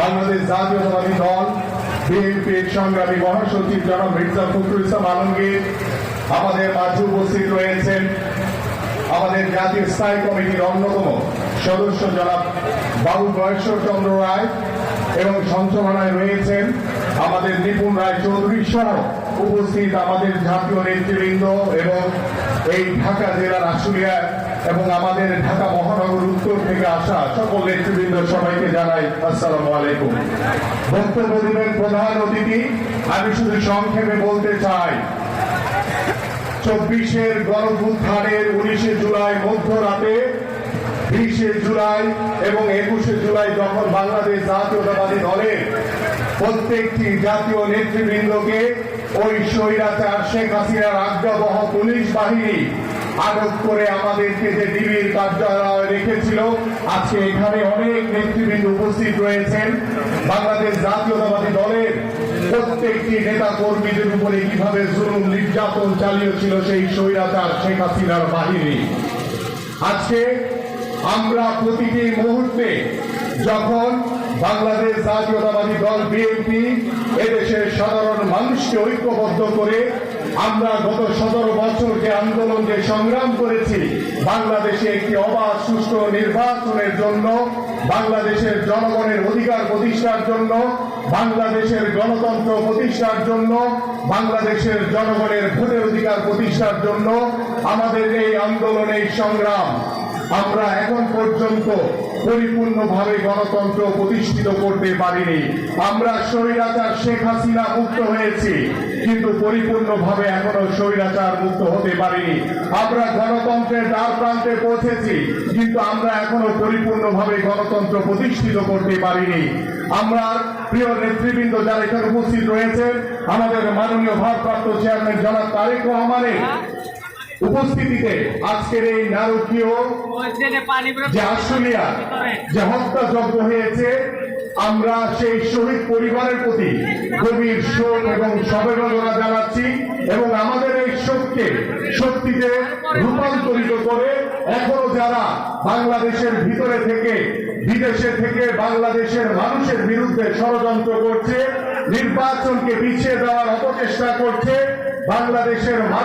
বাংলাদেশ জাতীয়তাবাদী দল, বিএনপির সংগ্রামী মহাসচিব জনাব মির্জা ফখরুল ইসলাম আলমগীর, আমাদের মাঝে উপস্থিত রয়েছেন আমাদের জাতীয় স্থায়ী কমিটির অন্যতম সদস্য জনাব বাবু বয়শ্বর চন্দ্র রায় এবং সঞ্চালনায় রয়েছেন আমাদের নিপুণ রায় চৌধুরী সহ উপস্থিত আমাদের জাতীয় নেতৃবৃন্দ এবং এই ঢাকা জেলার আশুলিয়া এবং আমাদের ঢাকা মহানগর উত্তর থেকে আসা সকল নেতৃবৃন্দ সবাইকে জানাই আসসালামু আলাইকুম। বক্তব্য দিবেন প্রধান অতিথি। আমি শুধু সংক্ষেপে বলতে চাই, চব্বিশের গণভুত্থানের উনিশে জুলাই মধ্যরাতে, বিশে জুলাই এবং একুশে জুলাই যখন বাংলাদেশ জাতীয়তাবাদী দলের প্রত্যেকটি জাতীয় নেতৃবৃন্দকে ওই স্বৈরাচার শেখ হাসিনার আজ্ঞাবহ পুলিশ বাহিনী আটক করে আমাদেরকে যে ডিবির কার্যালয়ে রেখেছিল, আজকে এখানে অনেক নেতৃবৃন্দ উপস্থিত রয়েছেন। বাংলাদেশ জাতীয়তাবাদী দলের প্রত্যেকটি নেতা কর্মীদের উপরে কীভাবে জুলুম নির্যাতন চালিয়েছিল সেই স্বৈরাচার শেখ হাসিনার বাহিনী। আজকে আমরা প্রতিটি মুহূর্তে যখন বাংলাদেশ জাতীয়তাবাদী দল বিএনপি এদেশের সাধারণ মানুষকে ঐক্যবদ্ধ করে আমরা গত সতেরো বছর যে আন্দোলন যে সংগ্রাম করেছি। বাংলাদেশে একটি অবাধ, সুষ্ঠু নির্বাচনের জন্য, বাংলাদেশের জনগণের অধিকার প্রতিষ্ঠার জন্য, বাংলাদেশের গণতন্ত্র প্রতিষ্ঠার জন্য, বাংলাদেশের জনগণের ভোটের অধিকার প্রতিষ্ঠার জন্য আমাদের এই আন্দোলন এই সংগ্রাম। আমরা এখন পর্যন্ত পরিপূর্ণভাবে গণতন্ত্র প্রতিষ্ঠিত করতে পারিনি। আমরা স্বৈরাচার শেখ হাসিনা মুক্ত হয়েছি, কিন্তু পরিপূর্ণভাবে এখনও স্বৈরাচার মুক্ত হতে পারিনি। আমরা গণতন্ত্রের দ্বার প্রান্তে পৌঁছেছি, কিন্তু আমরা এখনও পরিপূর্ণভাবে গণতন্ত্র প্রতিষ্ঠিত করতে পারিনি। আমরা প্রিয় নেতৃবৃন্দ যারা এখানে উপস্থিত রয়েছেন, আমাদের মাননীয় ভারপ্রাপ্ত চেয়ারম্যান জনাব তারেক রহমানের উপস্থিতিতে আজকের এই নারকীয় যে আশুলিয়া যে হত্যাযজ্ঞ হয়েছে আমরা সেই শহীদ পরিবারের প্রতি গভীর শোক এবং সমবেদনা জানাচ্ছি এবং আমাদের এই শোককে শক্তিতে রূপান্তরিত করে এখনও যারা বাংলাদেশের ভিতরে থেকে বিদেশে থেকে বাংলাদেশের মানুষের বিরুদ্ধে ষড়যন্ত্র করছে নির্বাচনকে পিছিয়ে দেওয়ার অপচেষ্টা করছে বাংলাদেশের মানুষ